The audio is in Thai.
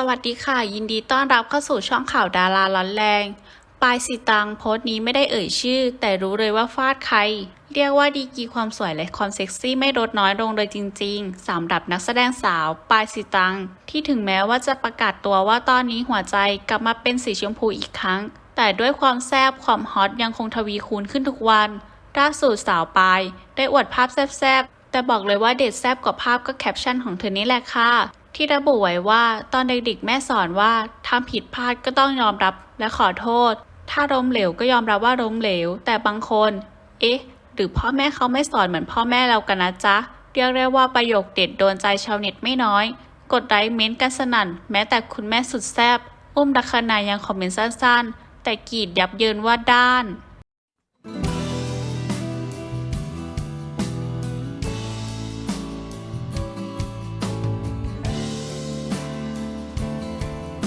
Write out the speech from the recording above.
สวัสดีค่ะ ยินดีต้อนรับเข้าสู่ช่องข่าวดาราร้อนแรง ปลายสีตังโพสต์นี้ไม่ได้เอ่ยชื่อ แต่รู้เลยว่าฟาดใคร เรียกว่าดีกีความสวยและความเซ็กซี่ไม่ลดน้อยลงเลยจริงๆสำหรับนักแสดงสาว ปลายสีตัง ที่ถึงแม้ว่าจะประกาศตัวว่าตอนนี้หัวใจกลับมาเป็นสีชมพูอีกครั้ง แต่ด้วยความแซ่บความฮอตยังคงทวีคูณขึ้นทุกวันล่าสุดสาวปายได้อวดภาพแซ่บๆแต่บอกเลยว่าเด็ดแซ่บกว่าภาพก็แคปชั่นของเธอนี่แหละค่ะ ที่ระบุไว้ว่าตอนเด็กๆแม่สอนว่าทำผิดพลาดก็ต้องยอมรับและขอโทษ ถ้าล้มเหลวก็ยอมรับว่าล้มเหลว แต่บางคน เอ๊ะ หรือพ่อแม่เขาไม่สอนเหมือนพ่อแม่เรากันนะจ๊ะเรียกได้ว่าประโยคเด็ดโดนใจชาวเน็ตไม่น้อย กดไลค์เม้นต์กันสนั่น แม้แต่คุณแม่สุดแซบอุ้มดักขนายยังคอมเมนต์สั้นๆ แต่กรีดยับเยินว่าด้าน